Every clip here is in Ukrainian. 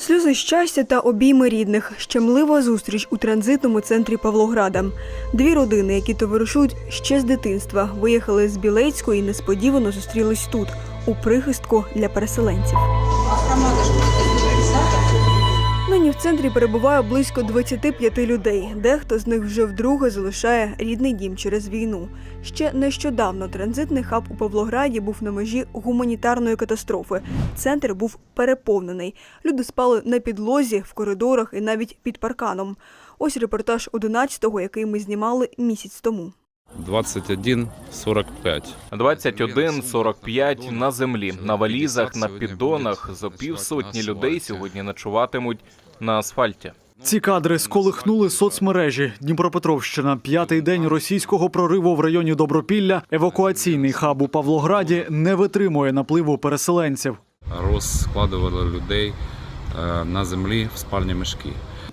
Сльози щастя та обійми рідних. Щемлива зустріч у транзитному центрі Павлограда. Дві родини, які товаришують ще з дитинства, виїхали з Білецької і несподівано зустрілись тут, у прихистку для переселенців. Центрі перебуває близько 25 людей. Дехто з них вже вдруге залишає рідний дім через війну. Ще нещодавно транзитний хаб у Павлограді був на межі гуманітарної катастрофи. Центр був переповнений. Люди спали на підлозі, в коридорах і навіть під парканом. Ось репортаж 11-го, який ми знімали місяць тому. 21.45. 21.45 на землі, на валізах, на піддонах. Зо півсотні людей сьогодні ночуватимуть на асфальті. Ці кадри сколихнули соцмережі. Дніпропетровщина, п'ятий день російського прориву в районі Добропілля. Евакуаційний хаб у Павлограді не витримує напливу переселенців. Розкладували людей на землі в спальні мішки.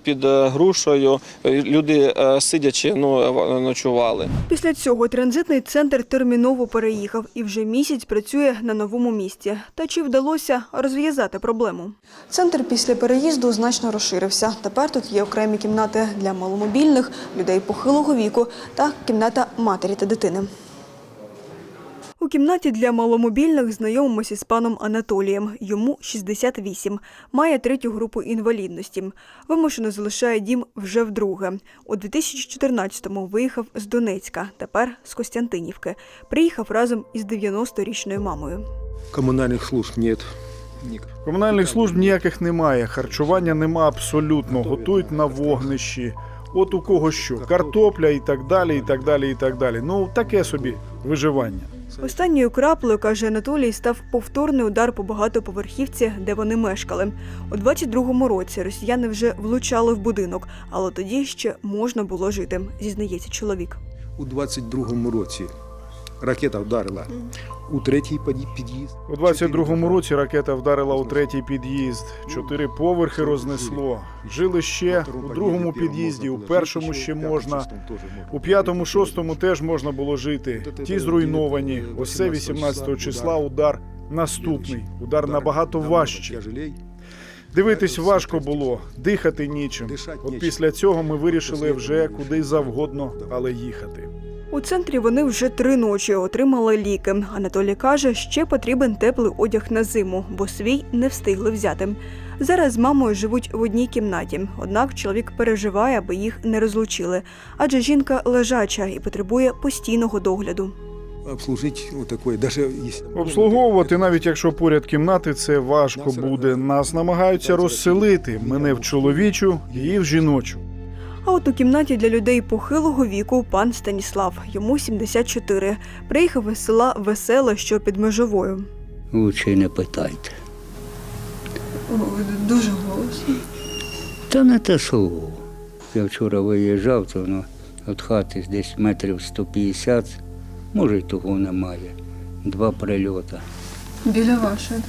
під е, грушею. Е, Люди е, сидячи ну, е, ночували. Після цього транзитний центр терміново переїхав і вже місяць працює на новому місці. Та чи вдалося розв'язати проблему? Центр після переїзду значно розширився. Тепер тут є окремі кімнати для маломобільних, людей похилого віку та кімната матері та дитини. У кімнаті для маломобільних знайомимося з паном Анатолієм. Йому 68, має третю групу інвалідності. Вимушено залишає дім вже вдруге. У 2014-му виїхав з Донецька, тепер з Костянтинівки. Приїхав разом із 90-річною мамою. Коммунальных служб нет. Комунальних служб ніяких немає, харчування нема абсолютно, готують на вогнищі. От у кого що, картопля і так далі, і так далі, і так далі. Ну, таке собі виживання. Останньою краплею, каже Анатолій, став повторний удар по багатоповерхівці, де вони мешкали. У 22-му році росіяни вже влучали в будинок, але тоді ще можна було жити, зізнається чоловік. У 22-му році ракета вдарила у третій під'їзд. У 22-му році ракета вдарила у третій під'їзд. Чотири поверхи рознесло. Жили ще у другому під'їзді, у першому ще можна. У п'ятому, шостому теж можна було жити. Ті зруйновані. Ось це 18 числа удар наступний. Удар набагато важчий. Тяжелей. Дивитись важко було, дихати нічим. От після цього ми вирішили вже куди завгодно, але їхати. У центрі вони вже три ночі отримали ліки. Анатолій каже, ще потрібен теплий одяг на зиму, бо свій не встигли взяти. Зараз з мамою живуть в одній кімнаті. Однак чоловік переживає, аби їх не розлучили, адже жінка лежача і потребує постійного догляду. Обслужить вот такое, даже. Обслуговувати, навіть якщо поряд кімнати, це важко буде. Нас намагаються розселити. Мене в чоловічу, її в жіночу. А от у кімнаті для людей похилого віку пан Станіслав, йому 74. Приїхав із села Веселе, що під межовою. Лучше не питайте. Дуже голосно. Та не те слово. Я вчора виїжджав, то воно від хати десь метрів 150, може й того немає. Два прильота. Біля вашої.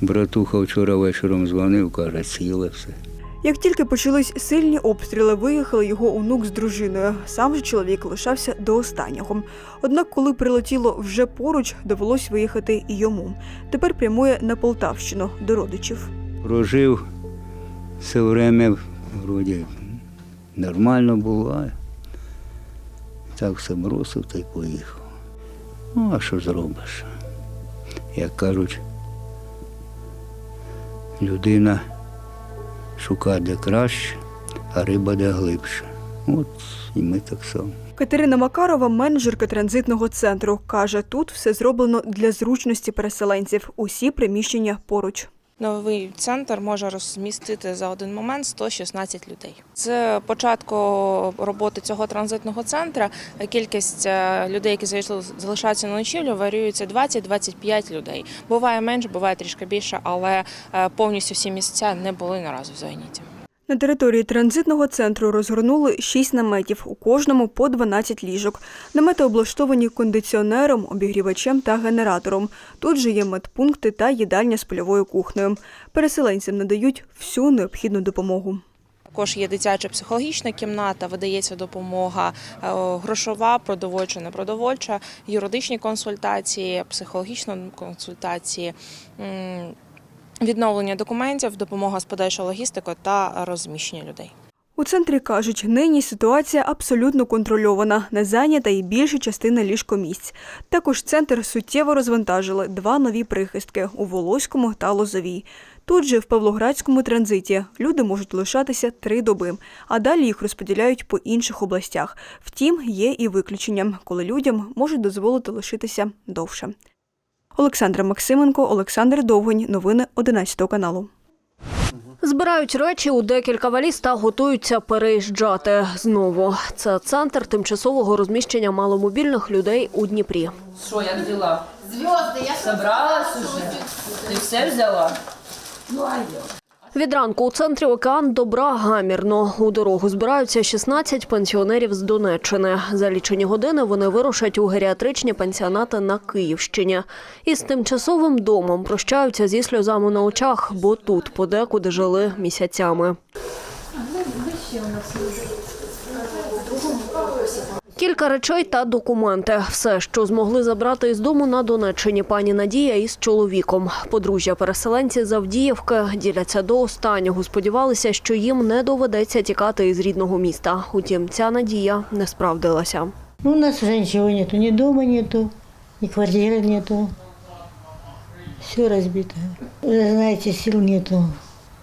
Братуха вчора вечором дзвонив, каже, ціле все. Як тільки почались сильні обстріли, виїхали його онук з дружиною. Сам же чоловік лишався до останнього. Однак, коли прилетіло вже поруч, довелось виїхати і йому. Тепер прямує на Полтавщину до родичів. Прожив все время, вроді нормально було. Так все бросив та й поїхав. Ну, а що зробиш? Як кажуть, людина шукає де краще, а риба де глибше. От і ми так само. Катерина Макарова, менеджерка транзитного центру, каже, тут все зроблено для зручності переселенців. Усі приміщення поруч. Новий центр може розмістити за один момент 116 людей. З початку роботи цього транзитного центру кількість е, людей, які залишаються на ночівлю, варіюється 20-25 людей. Буває менше, буває трішки більше, але е, повністю всі місця не були наразі зайняті. На території транзитного центру розгорнули 6 наметів, у кожному по 12 ліжок. Намети облаштовані кондиціонером, обігрівачем та генератором. Тут же є медпункти та їдальня з польовою кухнею. Переселенцям надають всю необхідну допомогу. Також є дитяча психологічна кімната, видається допомога е, грошова, продовольча, непродовольча, юридичні консультації, психологічні консультації. Відновлення документів, допомога з подальшою логістикою та розміщення людей. У центрі кажуть, нині ситуація абсолютно контрольована, не зайнята і більша частина ліжкомісць. Також центр суттєво розвантажили два нові прихистки у Волоському та Лозовій. Тут же в Павлоградському транзиті люди можуть лишатися три доби, а далі їх розподіляють по інших областях. Втім, є і виключення, коли людям можуть дозволити лишитися довше. Олександра Максименко, Олександр Довгонь. Новини 11 каналу. Збирають речі у декілька валіз та готуються переїжджати знову. Це центр тимчасового розміщення маломобільних людей у Дніпрі. Що, як діла? Зв'язки, я собралась уже. Ти все взяла? Від ранку у центрі океан добра гамірно. У дорогу збираються 16 пенсіонерів з Донеччини. За лічені години вони вирушать у геріатричні пенсіонати на Київщині. Із тимчасовим домом прощаються зі сльозами на очах, бо тут подекуди жили місяцями. Кілька речей та документи. Все, що змогли забрати із дому на Донеччині пані Надія із чоловіком. Подружжя переселенці з Авдіївки діляться до останнього. Сподівалися, що їм не доведеться тікати із рідного міста. Утім, ця надія не справдилася. Ну, у нас уже ничего нету, ни дома нету, ни квартиры нету. Все разбито. Уже, знаете, сил нету.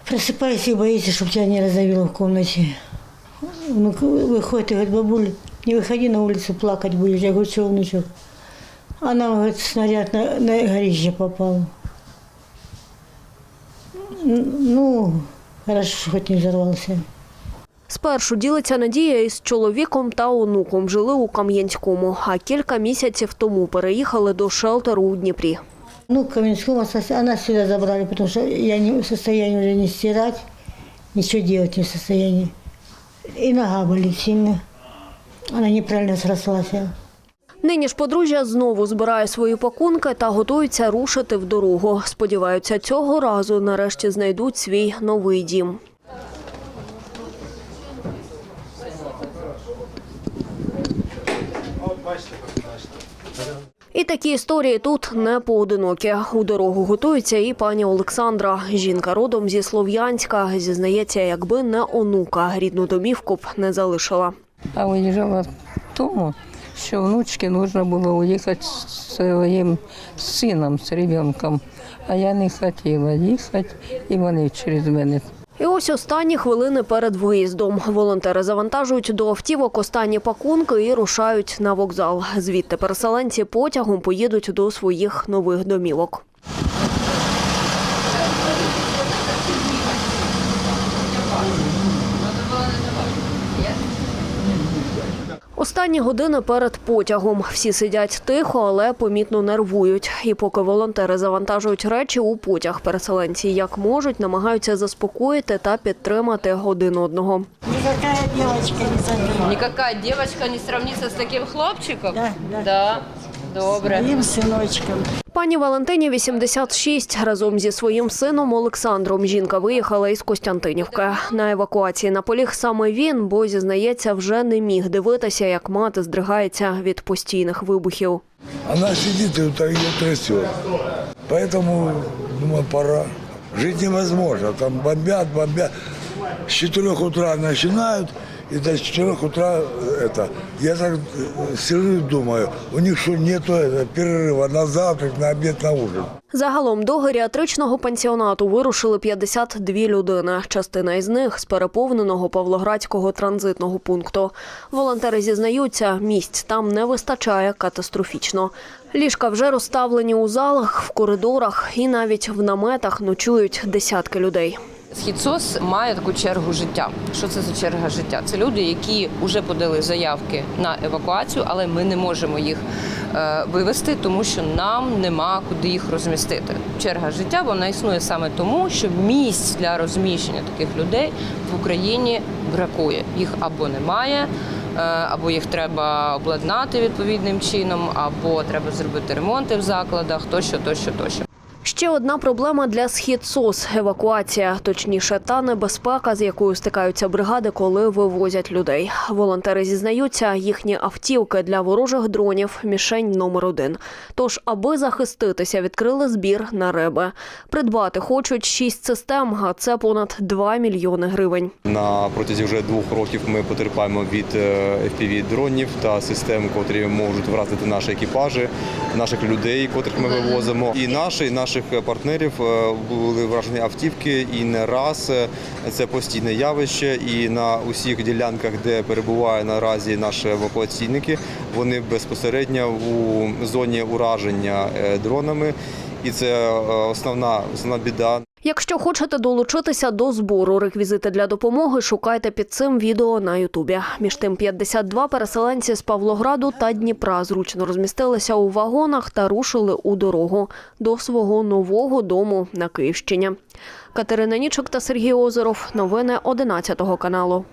Просыпайся и боишься, чтобы тебя не раздавило в комнате. Внук выходит и говорит, бабуль, не выходи на улицу, плакать будешь. Я говорю, что, внучок? Она говорит, снаряд на, на горище попал. Ну, хорошо, что хоть не взорвался. Спершу ділиться Надія із чоловіком та онуком. Жили у Кам'янському, а кілька місяців тому переїхали до шелтеру у Дніпрі. Ну, Каменского сос- она сюда забрали, потому что я не в состоянии уже не стирать, ничего делать не в состоянии. И нога болит сильно. Она неправильно срослась. Нині ж подружжя знову збирає свої пакунки та готується рушити в дорогу. Сподіваються, цього разу нарешті знайдуть свій новий дім. І такі історії тут не поодинокі. У дорогу готується і пані Олександра. Жінка родом зі Слов'янська. Зізнається, якби не онука, рідну домівку б не залишила. А виїжджала тому, що внучці потрібно було уїхати з своїм сином, з ребенком. А я не хотіла їхати, і вони через мене І ось останні хвилини перед виїздом. Волонтери завантажують до автівок останні пакунки і рушають на вокзал. Звідти переселенці потягом поїдуть до своїх нових домівок. Останні години перед потягом. Всі сидять тихо, але помітно нервують. І поки волонтери завантажують речі у потяг, переселенці як можуть, намагаються заспокоїти та підтримати один одного. Ніяка дівчинка не забила. Никакая девочка не сравнится с таким хлопчиком? Да, да. Да, добре. Своим сыночком. Пані Валентині 86. Разом зі своїм сином Олександром жінка виїхала із Костянтинівки. На евакуації наполіг саме він, бо зізнається, вже не міг дивитися, як мати здригається від постійних вибухів. Она сидит и вот так ее трясет. Поэтому, думаю, пора. Жить невозможно. Там бомбят, бомбят. С 4 утра начинают, и до 4 утра э, это. Я так э, сижу и думаю, у них что, нету это, перерыва на завтрак, на обед, на ужин. Загалом до геріатричного пансіонату вирушили 52 людини. Частина із них з переповненого Павлоградського транзитного пункту. Волонтери зізнаються, місць там не вистачає катастрофічно. Ліжка вже розставлені у залах, в коридорах і навіть в наметах ночують десятки людей. Східсос має таку чергу життя. Що це за черга життя? Це люди, які вже подали заявки на евакуацію, але ми не можемо їх е, вивести, тому що нам нема куди їх розмістити. Черга життя вона існує саме тому, що місць для розміщення таких людей в Україні бракує. Їх або немає. е, Або їх треба обладнати відповідним чином, або треба зробити ремонти в закладах, тощо, тощо, тощо. Ще одна проблема для схід СОС – евакуація, точніше, та небезпека, з якою стикаються бригади, коли вивозять людей. Волонтери зізнаються, їхні автівки для ворожих дронів – мішень номер один. Тож, аби захиститися, відкрили збір на реби. Придбати хочуть шість систем, а це понад 2 мільйони гривень. На протязі вже двох років ми потерпаємо від fpv дронів та систем, котрі можуть вразити наші екіпажі, наших людей, котрих ми вивозимо. І наші, і наших партнерів е, були вражені автівки, і не раз Е, це постійне явище. І на усіх ділянках, де перебуває наразі наші евакуаційники, вони безпосередньо у зоні ураження е, дронами. І це е, основна основна біда. Якщо хочете долучитися до збору, реквізити для допомоги шукайте під цим відео на Ютубі. Між тим 52 переселенці з Павлограду та Дніпра зручно розмістилися у вагонах та рушили у дорогу до свого нового дому на Київщині. Катерина Нічок та Сергій Озеров. Новини 11 каналу.